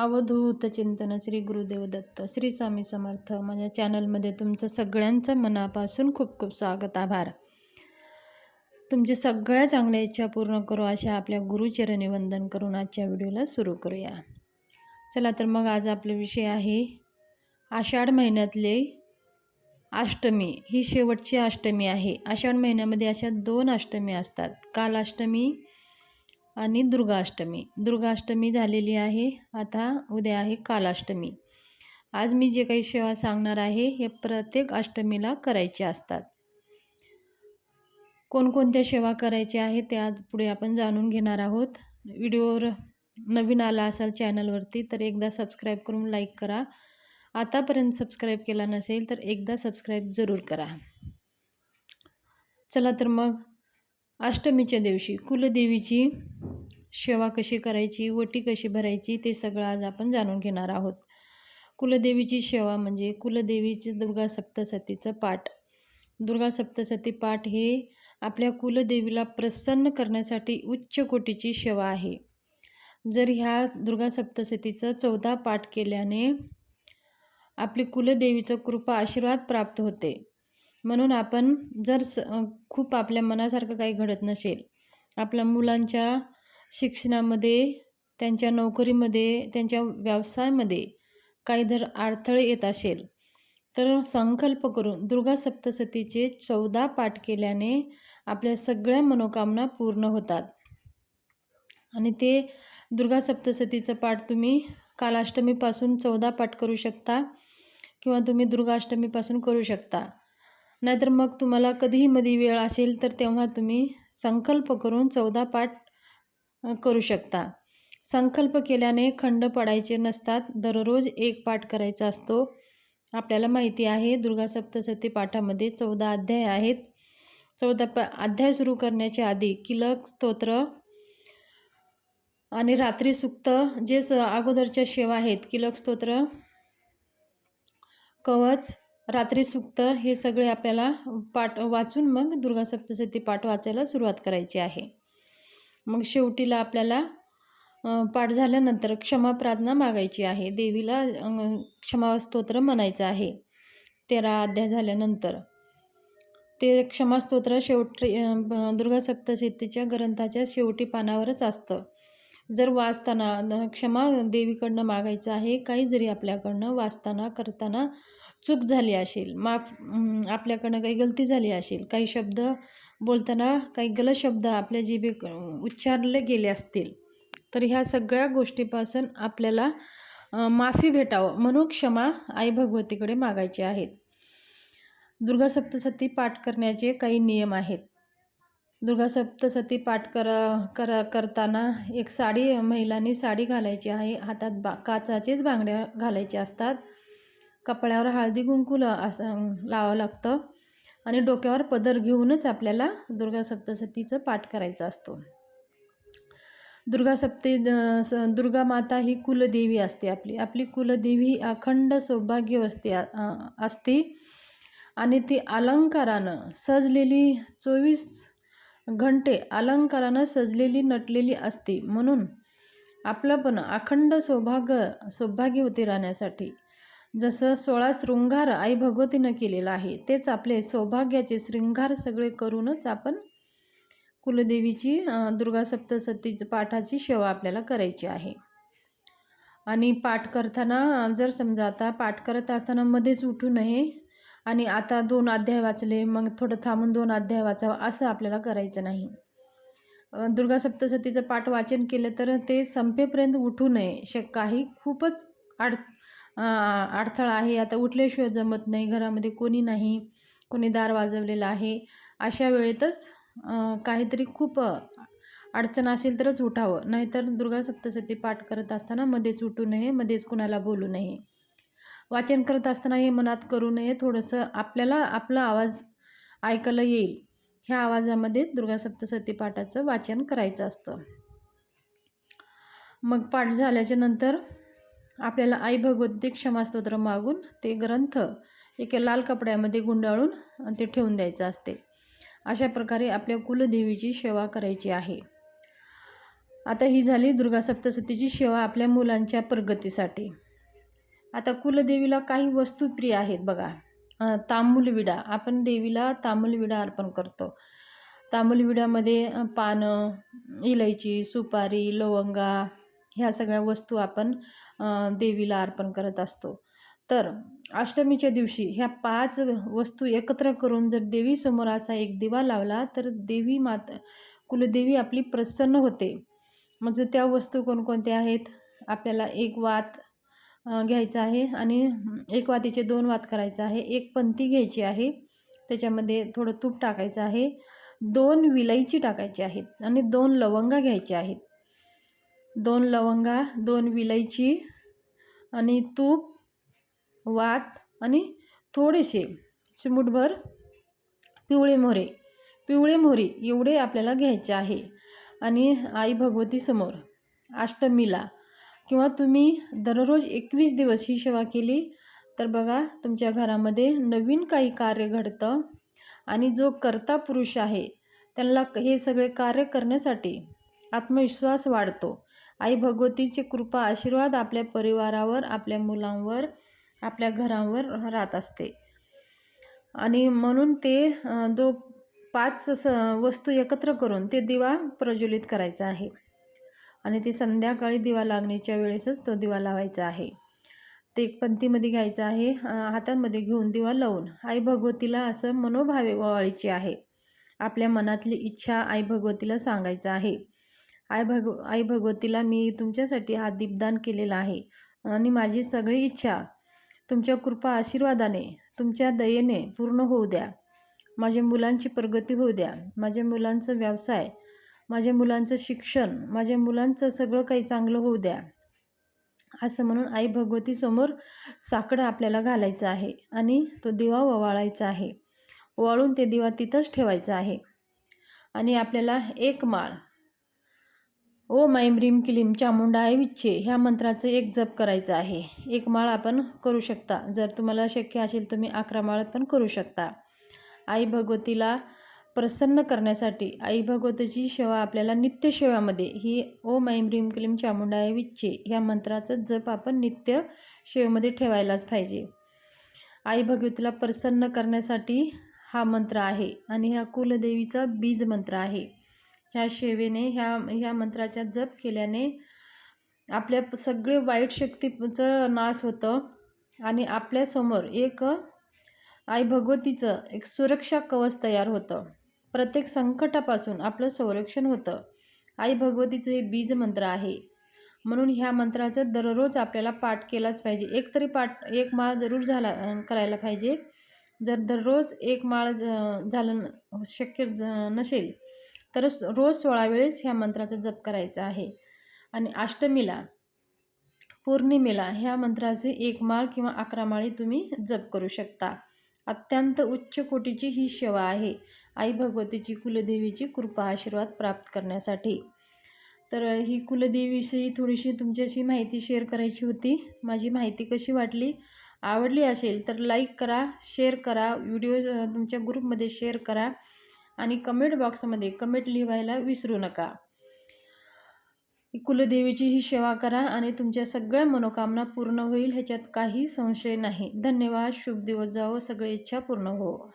अवधूत चिंतन श्री गुरुदेव दत्त श्री स्वामी समर्थ. माझ्या चॅनलमध्ये तुमचं सगळ्यांचं मनापासून खूप खूप स्वागत आभार. तुमची सगळ्या चांगल्या इच्छा पूर्ण करू अशा आपल्या गुरुचरणी वंदन करून आजच्या व्हिडिओला सुरू करूया. चला तर मग आज आपला विषय आहे आषाढ महिन्यातले अष्टमी. ही शेवटची अष्टमी आहे. आषाढ महिन्यामध्ये अशा दोन अष्टमी असतात. काल अष्टमी आणि दुर्गाष्टमी. दुर्गाष्टमी झालेली आहे. आता उद्या आहे कालाष्टमी. आज मी जे काही सेवा सांगणार आहे हे प्रत्येक अष्टमीला करायचे असतात. कोणकोणत्या सेवा करायच्या आहेत ते आज पुढे आपण जाणून घेणार आहोत. व्हिडिओवर नवीन आला असाल चॅनलवरती तर एकदा सबस्क्राईब करून लाईक करा. आतापर्यंत सबस्क्राईब केला नसेल तर एकदा सबस्क्राईब जरूर करा. चला तर मग अष्टमीच्या दिवशी कुलदेवीची सेवा कशी करायची वटी कशी भरायची ते सगळं आज आपण जाणून घेणार आहोत. कुलदेवीची सेवा म्हणजे कुलदेवीचे दुर्गा सप्तसतीचं पाठ. दुर्गा सप्तसती पाठ हे आपल्या कुलदेवीला प्रसन्न करण्यासाठी उच्च कोटीची सेवा आहे. जर ह्या दुर्गा सप्तसतीचं चौदा पाठ केल्याने आपली कुलदेवीचं कृपा आशीर्वाद प्राप्त होते. म्हणून आपण जर स खूप आपल्या मनासारखं काही घडत नसेल आपल्या मुलांच्या शिक्षणामध्ये त्यांच्या नोकरीमध्ये त्यांच्या व्यवसायामध्ये काही जर अडथळे येत असेल तर संकल्प करून दुर्गा सप्तसतीचे चौदा पाठ केल्याने आपल्या सगळ्या मनोकामना पूर्ण होतात. आणि ते दुर्गा सप्तसतीचं पाठ तुम्ही कालाष्टमीपासून चौदा पाठ करू शकता किंवा तुम्ही दुर्गाष्टमीपासून करू शकता. नाहीतर मग तुम्हाला कधीही मध्ये वेळ असेल तर तेव्हा तुम्ही संकल्प करून चौदा पाठ करू शकता. संकल्प केल्याने खंड पडायचे नसतात. दररोज एक पाठ करायचा असतो. आपल्याला माहिती आहे दुर्गा सप्तसती पाठामध्ये चौदा अध्याय आहेत. चौदा प अध्याय सुरू करण्याच्या आधी किलक स्तोत्र आणि रात्री सुक्त जे स अगोदरच्या सेवा आहेत किलक स्तोत्र कवच रात्री सुक्त हे सगळे आपल्याला पाठ वाचून मग दुर्गा सप्तशती पाठ वाचायला सुरुवात करायची आहे. मग शेवटीला आपल्याला पाठ झाल्यानंतर क्षमा प्रार्थना मागायची आहे. देवीला क्षमा स्तोत्र म्हणायचं आहे. तेरा अध्याय झाल्यानंतर. ते क्षमास्तोत्र शेवटी दुर्गा सप्तशतीच्या ग्रंथाच्या शेवटी पानावरच असतं. जर वाचताना क्षमा देवीकडनं मागायचं आहे काही जरी आपल्याकडनं वाचताना करताना चूक झाली असेल माफ आपल्याकडनं काही गलती झाली असेल काही शब्द बोलताना काही गलत शब्द आपल्या जिभे उच्चारले गेले असतील तर ह्या सगळ्या गोष्टीपासून आपल्याला माफी भेटावं म्हणून क्षमा आई भगवतीकडे मागायचे आहेत दुर्गा सप्तसती पाठ करण्याचे काही नियम आहेत. दुर्गा सप्तसती पाठ कर कर करताना एक साडी महिलांनी साडी घालायची आहे. हातात बा काचाचेच बांगड्या घालायच्या असतात. कपड्यावर हळदी कुंकू अस लावावं लागतं. आणि डोक्यावर पदर घेऊनच आपल्याला दुर्गा सप्तसतीचं पाठ करायचा असतो. दुर्गा सप्ते दुर्गा माता ही कुलदेवी असते आपली. आपली कुलदेवी अखंड सौभाग्यवस्ती असते. आणि ती अलंकारानं सजलेली चोवीस घंटे अलंकारानं सजलेली नटलेली असते. म्हणून आपलं पण अखंड सौभाग्य सौभाग्यवती राहण्यासाठी. जसं सोळा शृंगार आई भगवतीनं केलेलं आहे तेच आपले सौभाग्याचे शृंगार सगळे करूनच आपण कुलदेवीची दुर्गा सप्तसतीची पाठाची सेवा आपल्याला करायची आहे. आणि पाठ करताना जर समजा आता पाठ करत असताना मध्येच उठू नये आणि आता दोन अध्याय वाचले मग थोडं थांबून दोन अध्याय वाचावं असं आपल्याला करायचं नाही. दुर्गा सप्तशतीचं पाठ वाचन केलं तर ते संपेपर्यंत उठू नये श काही खूपच अड अडथळा आहे. आता उठल्याशिवाय जमत नाही घरामध्ये कोणी नाही कोणी दार वाजवलेलं आहे. अशा वेळेतच काहीतरी खूप अडचण असेल तरच उठावं. नाहीतर दुर्गा सप्तशती पाठ करत असताना मध्येच उठू नये मध्येच कुणाला बोलू नये. वाचन करत असताना हे मनात करू नये. थोडंसं आपल्याला आपला आवाज ऐकायला येईल. ह्या आवाजामध्ये दुर्गा सप्तसती पाठाचं वाचन करायचं असतं. मग पाठ झाल्याच्यानंतर आपल्याला आई भगवती क्षमास्तोत्र मागून ते ग्रंथ एका लाल कपड्यामध्ये गुंडाळून ते ठेवून द्यायचं असते. अशा प्रकारे आपल्या कुलदेवीची सेवा करायची आहे. आता ही झाली दुर्गा सप्तसतीची सेवा आपल्या मुलांच्या प्रगतीसाठी. आता कुलदेवीला काही वस्तू प्रिय आहेत बघा. तांबूलविडा. आपण देवीला तांबूलविडा अर्पण करतो. तांबूलविड्यामध्ये पानं इलायची सुपारी लवंगा ह्या सगळ्या वस्तू आपण देवीला अर्पण करत असतो. तर अष्टमीच्या दिवशी ह्या पाच वस्तू एकत्र करून जर देवीसमोर असा एक दिवा लावला तर देवी माता कुलदेवी आपली प्रसन्न होते. म्हणजे त्या वस्तू कोणकोणत्या आहेत? आपल्याला एक वात घ्यायचा आहे आणि एक वातीचे दोन वात करायचं आहे. एक पंती घ्यायची आहे. त्याच्यामध्ये थोडं तूप टाकायचं आहे. दोन विलईची टाकायची आहेत आणि दोन लवंगा घ्यायची आहेत. दोन लवंगा दोन विलईची आणि तूप वात आणि थोडेसे चिमूटभर पिवळे मोहरे. पिवळे मोहरी एवढे आपल्याला घ्यायचे आहे. आणि आई भगवतीसमोर अष्टमीला किंवा तुम्ही दररोज एकवीस दिवस ही सेवा केली तर बघा तुमच्या घरामध्ये नवीन काही कार्य घडतं आणि जो कर्ता पुरुष आहे त्यांना हे सगळे कार्य करण्यासाठी आत्मविश्वास वाढतो. आई भगवतीची कृपा आशीर्वाद आपल्या परिवारावर आपल्या मुलांवर आपल्या घरांवर राहत असते. आणि म्हणून ते दो जो पाच स वस्तू एकत्र करून ते दिवा प्रज्वलित करायचा आहे. आणि ते संध्याकाळी दिवा लागण्याच्या वेळेसच तो दिवा लावायचा आहे. ते एक पंथीमध्ये घ्यायचं आहे. हातांमध्ये हातामध्ये घेऊन दिवा लावून आई भगवतीला असं मनोभावे ओवाळीची आहे. आपल्या मनातली इच्छा आई भगवतीला सांगायचं आहे. आई भग आई भगवतीला मी तुमच्यासाठी हा दीपदान केलेला आहे. आणि माझी सगळी इच्छा तुमच्या कृपा आशीर्वादाने तुमच्या दयेने पूर्ण होऊ द्या. माझ्या मुलांची प्रगती होऊ द्या. माझ्या मुलांचं व्यवसाय माझ्या मुलांचं शिक्षण माझ्या मुलांचं सगळं काही चांगलं होऊ द्या असं म्हणून आई भगवतीसमोर साकडं आपल्याला घालायचं आहे आणि तो दिवा ओवाळायचा आहे. ओवाळून ते दिवा तिथंच ठेवायचा आहे. आणि आपल्याला एक माळ ओ माईम रिम किलिम चामुंडा चामुंडाय विच्छे ह्या मंत्राचं एक जप करायचं आहे. एक माळ आपण करू शकता. जर तुम्हाला शक्य असेल तुम्ही अकरा माळ पण करू शकता. आई भगवतीला प्रसन्न करण्यासाठी आई भगवतीची सेवा आपल्याला नित्य सेवामध्ये ही ओम ऐम ह्रीम क्लीम चामुंडाय विच्छे ह्या मंत्राचं जप आपण नित्य सेवेमध्ये ठेवायलाच पाहिजे. आई भगवतीला प्रसन्न करण्यासाठी हा मंत्र आहे आणि ह्या कुलदेवीचा बीज मंत्र आहे. ह्या सेवेने ह्या ह्या मंत्राचा जप केल्याने आपल्या सगळे वाईट शक्तीचं नाश होतं आणि आपल्यासमोर एक आई भगवतीचं एक सुरक्षा कवच तयार होतं. प्रत्येक संकटापासून आपलं संरक्षण होतं. आई भगवतीचं हे बीज मंत्र आहे. म्हणून ह्या मंत्राचं दररोज आपल्याला पाठ केलाच पाहिजे. एक तरी पाठ एक माळ जरूर झाला करायला पाहिजे. जर दररोज एक माळ ज- झालं न- शक्य ज- नसेल तर रोज सोळा वेळेस ह्या मंत्राचा जप करायचा आहे. आणि अष्टमीला पौर्णिमेला ह्या मंत्राचे एक माळ किंवा अकरा माळी तुम्ही जप करू शकता. अत्यंत उच्च कोटीची ही सेवा आहे. आई भगवतीची कुलदेवीची कृपा आशीर्वाद प्राप्त करण्यासाठी. तर ही कुलदेवीविषयी थोडीशी तुमच्याशी माहिती शेअर करायची होती. माझी माहिती कशी वाटली? आवडली असेल तर लाईक करा शेअर करा व्हिडिओ तुमच्या ग्रुपमध्ये शेअर करा आणि कमेंट बॉक्समध्ये कमेंट लिहायला विसरू नका. कुलदेवीची ही सेवा करा आणि तुमच्या सगळ्या मनोकामना पूर्ण होईल ह्याच्यात काही संशय नाही. धन्यवाद. शुभ दिवस जावो. सगळी इच्छा पूर्ण हो.